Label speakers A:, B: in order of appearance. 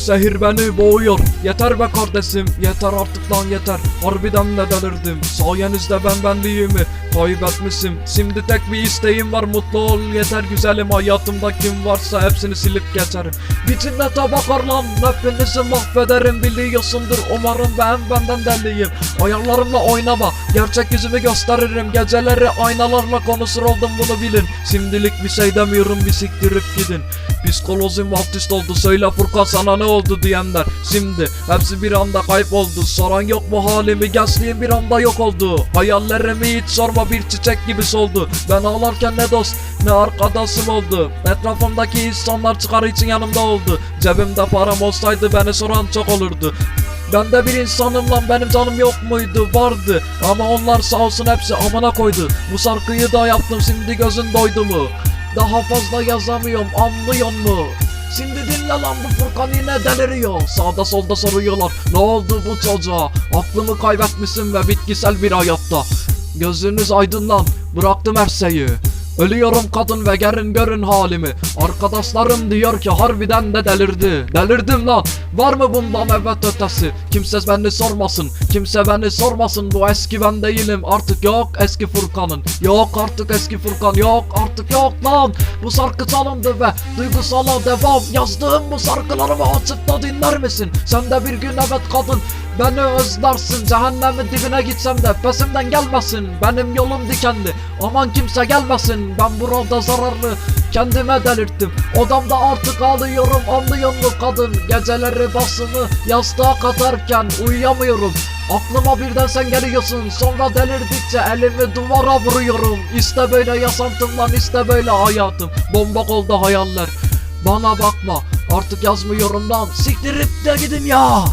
A: zehir beni boğuyor. Yeter be kardeşim yeter artık lan yeter. Harbiden de delirdim. Sayenizde ben benliğimi kaybetmişim. Şimdi tek bir isteğim var mutlu ol yeter güzelim. Hayatımda kim varsa hepsini silip geçerim Biçimde tabakar lan hepinizi mahvederim. Biliyorsundur umarım ben benden deliyim. Ayarlarımla oynama gerçek yüzümü gösteririm. Geceleri aynalarla konuşur oldum bunu bilin. Şimdilik bir şey demiyorum bir siktirip gidin. Psikolojim artist oldu söyle Furkan sana ne oldu diyenler. Şimdi hepsi bir anda kayboldu. Soran yok mu halimi gençliğim bir anda yok oldu. Hayallerimi hiç sorma bir çiçek gibi soldu. Ben ağlarken ne dost ne arkadaşım oldu. Etrafımdaki insanlar çıkarı için yanımda oldu. Cebimde param olsaydı beni soran çok olurdu. Ben de bir insanım lan benim canım yok muydu? Vardı. Ama onlar sağ olsun hepsi amına koydu. Bu şarkıyı da yaptım şimdi gözün doydu mu? Daha fazla yazamıyorum anlıyor mu Şimdi dinle lan bu Furkan yine deliriyor. Sağda solda soruyorlar ne oldu bu çocuğa? Aklımı kaybetmişim ve bitkisel bir hayatta. Gözünüz aydın lan bıraktım her şeyi Ölüyorum kadın ve gelin görün halimi. Arkadaşlarım diyor ki harbiden de delirdi. Delirdim lan. Var mı bundan evet ötesi? Kimse beni sormasın. Kimse beni sormasın. Bu eski ben değilim. Artık yok eski Furkan'ın. Yok artık eski Furkan. Yok artık yok lan. Bu şarkı çalındı ve duygusala devam. Yazdığım bu şarkılarımı açıp da dinler misin? Sen de bir gün evet kadın Beni özlersin cehennemin dibine gitsem de pesimden gelmesin. Benim yolum dikenli aman kimse gelmesin. Ben burada zararlı kendime delirttim. Odamda artık ağlıyorum mu kadın? Geceleri basını yastığa katarken uyuyamıyorum. Aklıma birden sen geliyorsun sonra delirdikçe elimi duvara vuruyorum. İşte böyle yaşantım lan işte böyle hayatım. Bomba oldu hayaller. Bana bakma artık yazmıyorum lan. Siktirip de gidin ya